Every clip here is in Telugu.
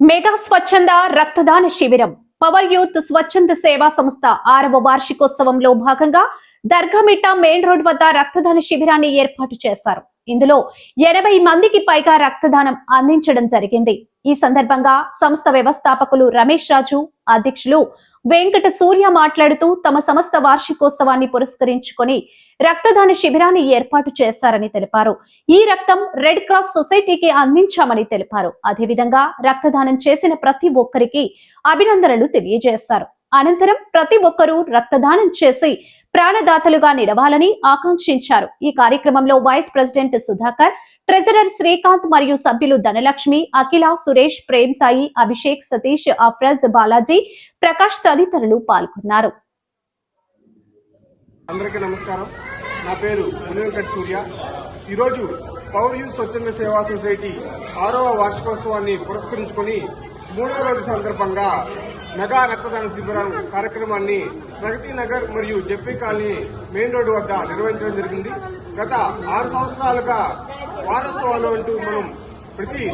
మెగా స్వచ్ఛంద రక్తదాన శిబిరం. పవర్ యూత్ స్వచ్ఛంద సేవా సంస్థ ఆరవ వార్షికోత్సవంలో భాగంగా దర్గామిట్ట మెయిన్ రోడ్ వద్ద రక్తదాన శిబిరాన్ని ఏర్పాటు చేశారు. ఇందులో ఎనభై మందికి పైగా రక్తదానం అందించడం జరిగింది. ఈ సందర్భంగా సంస్థ వ్యవస్థాపకులు రమేష్ రాజు అధ్యక్షులు వెంకట సూర్య మాట్లాడుతూ తమ సంస్థ వార్షికోత్సవాన్ని పురస్కరించుకొని రక్తదాన శిబిరాన్ని ఏర్పాటు చేశారని తెలిపారు. ఈ రక్తం రెడ్ క్రాస్ సొసైటీకి అందించామని తెలిపారు. అదేవిధంగా రక్తదానం చేసిన ప్రతి ఒక్కరికి అభినందనలు తెలియజేశారు. అనంతరం ప్రతి ఒక్కరూ రక్తదానం చేసి ప్రాణదాతలుగా నిలవాలని ఆకాంక్షించారు. ఈ కార్యక్రమంలో vice president Sudhakar treasurer Srikanth మరియు సభ్యులు ధనలక్ష్మి అఖిల సురేష్ ప్రేమ్ సాయి అభిషేక్ సతీష్ అఫ్రజ్ బాలాజీ ప్రకాష్ తదితరులు పాల్గొన్నారు. అందరికీ నమస్కారం. నా పేరు మునివెంకట సూర్య. ఈరోజు పవర్ యూత్ స్వచ్ఛంద సేవా సొసైటీ ఆరవ వార్షికోత్సవాన్ని పురస్కరించుకొని మూడవ రోజు సందర్భంగా మెగా రక్తదాన శిబిరం కార్యక్రమాన్ని ప్రగతి నగర్ మరియు జెప్పీ కాలనీ మెయిన్ రోడ్డు వద్ద నిర్వహించడం జరిగింది. గత ఆరు సంవత్సరాలుగా వారోత్సవాలు అంటూ మనం ప్రతి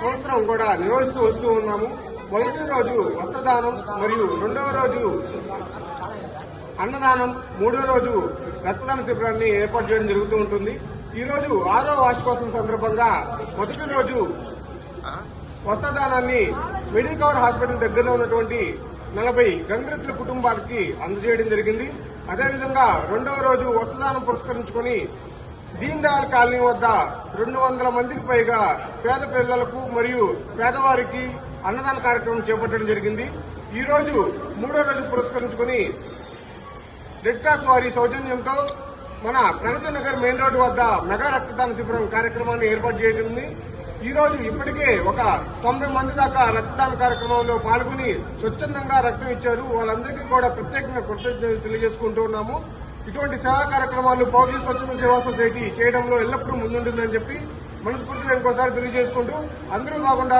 సంవత్సరం కూడా నిర్వహిస్తూ వస్తూ ఉన్నాము. మొదటి రోజు వస్త్రదానం మరియు రెండవ రోజు అన్నదానం మూడో రోజు రక్తదాన శిబిరాన్ని ఏర్పాటు చేయడం జరుగుతూ ఉంటుంది. ఈ రోజు ఆరో వార్షికోత్సవం సందర్భంగా మొదటి రోజు వస్త్రదానాన్ని మెడికల్ కవర్ హాస్పిటల్ దగ్గరలో ఉన్నటువంటి నలభై గంగరెత్తుల కుటుంబాలకి అందజేయడం జరిగింది. అదేవిధంగా రెండవ రోజు వస్త్రదానం పురస్కరించుకొని దీన్ దయాళ్ కాలనీ వద్ద రెండు వందల మందికి పైగా పేద పిల్లలకు మరియు పేదవారికి అన్నదాన కార్యక్రమం చేపట్టడం జరిగింది. ఈ రోజు మూడో రోజు పురస్కరించుకొని రెడ్ క్రాస్ వారి సౌజన్యంతో మన ప్రగతి నగర్ మెయిన్ రోడ్డు వద్ద మెగా రక్తదాన శిబిరం కార్యక్రమాన్ని ఏర్పాటు చేయనుంది ఈ రోజు ఇప్పటికే ఒక తొంభై మంది దాకా రక్తదాన కార్యక్రమంలో పాల్గొని స్వచ్ఛందంగా రక్తం ఇచ్చారు. వాళ్ళందరికీ కూడా ప్రత్యేకంగా కృతజ్ఞతలు తెలియజేసుకుంటూ ఉన్నాము. ఇటువంటి సేవా కార్యక్రమాలు పౌరుల స్వచ్ఛంద సేవా సొసైటీ చేయడంలో ఎల్లప్పుడూ ముందుంటుందని చెప్పి మనస్ఫూర్తిగా ఇంకోసారి తెలియజేసుకుంటూ అందరూ బాగుండాలి